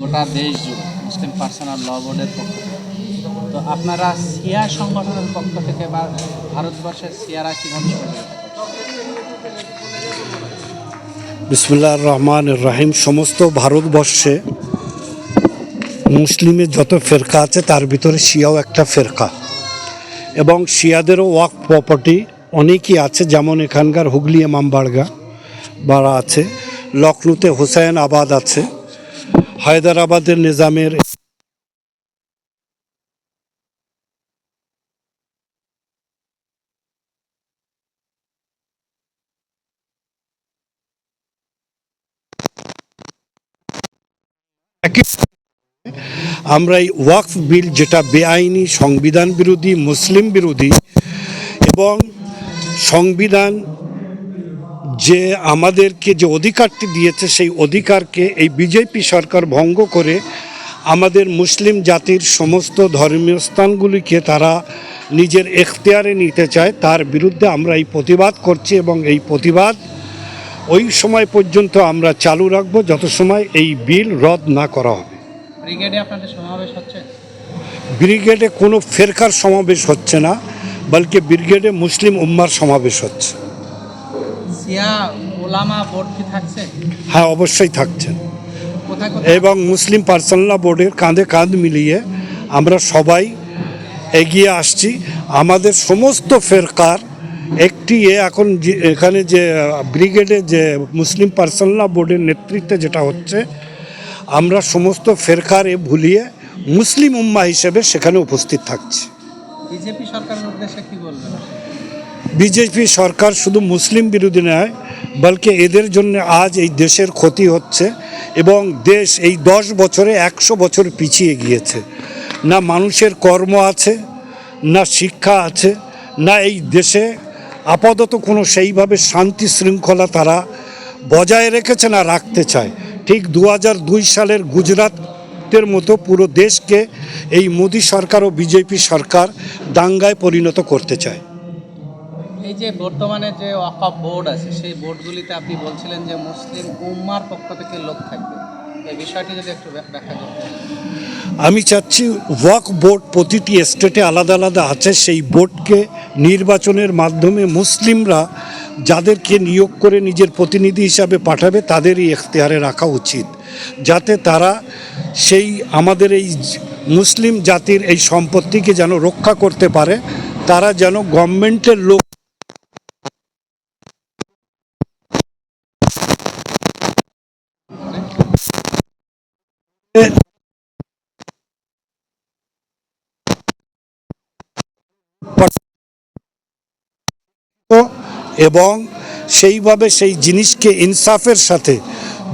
গোটা দেশ জুড়ে মুসলিম পার্সোনাল ল বোর্ডের পক্ষ থেকে। তো আপনারা সিয়া সংগঠনের পক্ষ থেকে বা ভারতবর্ষের সিয়ারা কীভাবে বিসমুল্লাহ রহমান রাহিম, সমস্ত ভারতবর্ষে মুসলিমের যত ফেরকা আছে, তার ভিতরে শিয়াও একটা ফেরকা। এবং শিয়াদেরও ওয়াক প্রপার্টি অনেকই আছে, যেমন এখানকার হুগলি ইমামবাড়গা বাড়া আছে লখনৌতে হুসাইন আবাদ আছে। হায়দ্রাবাদের নিজামের আমরা এই ওয়াকফ বিল যেটা বেআইনি সংবিধান বিরোধী মুসলিম বিরোধী এবং সংবিধান যে আমাদেরকে যে অধিকারটি দিয়েছে সেই অধিকারকে এই বিজেপি সরকার ভঙ্গ করে আমাদের মুসলিম জাতির সমস্ত ধর্মীয় স্থানগুলিকে তারা নিজের এখতিয়ারে নিতে চায় তার বিরুদ্ধে আমরা এই প্রতিবাদ করছি এবং এই প্রতিবাদ ওই সময় পর্যন্ত আমরা চালু রাখব যত সময় এই বিল রদ না করা হবে। ব্রিগেডে আপনাদের সমাবেশ হচ্ছে? ব্রিগেডে কোনো ফেরকার সমাবেশ হচ্ছে না বলকে ব্রিগেডে মুসলিম উম্মার সমাবেশ হচ্ছে। সিয়া ওলামা বোর্ড কি থাকছে? হ্যাঁ অবশ্যই থাকছেন এবং মুসলিম পার্সোনাল বোর্ডের কাঁধে কাঁধ মিলিয়ে আমরা সবাই এগিয়ে আসছি। আমাদের সমস্ত ফেরকার একটি এ এখন যে- এখানে যে ব্রিগেডে যে মুসলিম পার্সোনাল বোর্ডের নেতৃত্বে যেটা হচ্ছে আমরা সমস্ত ফেরকার এ ভুলিয়ে মুসলিম উম্মা হিসেবে সেখানে উপস্থিত থাকছি। বিজেপি সরকারের উদ্দেশ্যে কি বলবেন? বিজেপি সরকার শুধু মুসলিম বিরোধী নয়, বলকে এদের জন্য আজ এই দেশের ক্ষতি হচ্ছে এবং দেশ এই দশ বছরে একশো বছর পিছিয়ে গিয়েছে। না মানুষের কর্ম আছে, না শিক্ষা আছে, না এই দেশে আপাতত কোনো সেইভাবে শান্তি শৃঙ্খলা তারা বজায় রেখেছে না রাখতে চায়। ঠিক দু সালের গুজরাটের মতো পুরো দেশকে এই মোদী সরকার ও বিজেপি সরকার দাঙ্গায় পরিণত করতে চায়। এই যে বর্তমানে যে ওয়াকফ বোর্ড আছে, সেই বোর্ডগুলিতে আপনি বলছিলেন যে মুসলিম উম্মার পক্ষ থেকে লোক থাকবে। এই বিষয়টি যদি একটু করতেন আমি চাচ্ছি ওয়াক বোর্ড প্রতিটি স্টেটে আলাদা আলাদা আছে, সেই বোর্ডকে নির্বাচনের মাধ্যমে মুসলিমরা যাদেরকে নিয়োগ করে নিজের প্রতিনিধি হিসাবে পাঠাবে, তাদেরই এখতিয়ারে রাখা উচিত। যাতে তারা সেই আমাদের এই মুসলিম জাতির এই সম্পত্তিকে যেন রক্ষা করতে পারে, তারা যেন গভর্নমেন্টের লোক এবং সেইভাবে সেই জিনিসকে ইনসাফের সাথে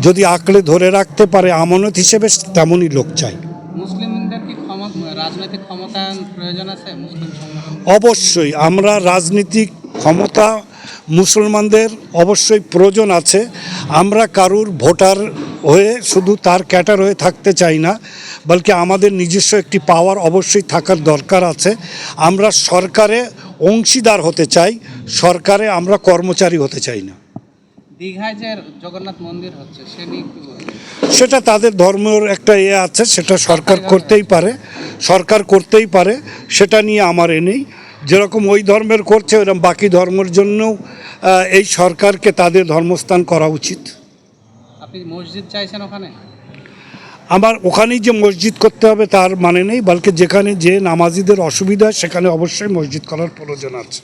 যদি আঁকড়ে ধরে রাখতে পারে আমানত হিসেবে তেমনই লোক চাই। মুসলিমদের কি ক্ষমতা রাজনৈতিক ক্ষমতায়ন প্রয়োজন আছে? মুসলিম সংগঠন অবশ্যই আমরা রাজনীতিক ক্ষমতা মুসলমানদের অবশ্যই প্রয়োজন আছে। আমরা কারুর ভোটার হয়ে শুধু তার ক্যাটার হয়ে থাকতে চাই না বলকে আমাদের নিজস্ব একটি পাওয়ার অবশ্যই থাকার দরকার আছে। আমরা সরকারে অংশীদার হতে চাই সরকারে আমরা কর্মচারী হতে চাই না। দীঘায় যে জগন্নাথ মন্দির হচ্ছে সে সেটা তাদের ধর্মের একটা ইয়ে আছে সেটা সরকার করতেই পারে সরকার করতেই পারে সেটা নিয়ে আমার এ নেই। যেরকম ওই ধর্মের করছে ওরকম বাকি ধর্মের জন্যও এই সরকারকে তাদের ধর্মস্থান করা উচিত। আপনি মসজিদ চাইছেন ওখানে? আমার ওখানেই যে মসজিদ করতে হবে তার মানে নেই বলকে যেখানে যে নামাজিদের অসুবিধা সেখানে অবশ্যই মসজিদ করার প্রয়োজন আছে।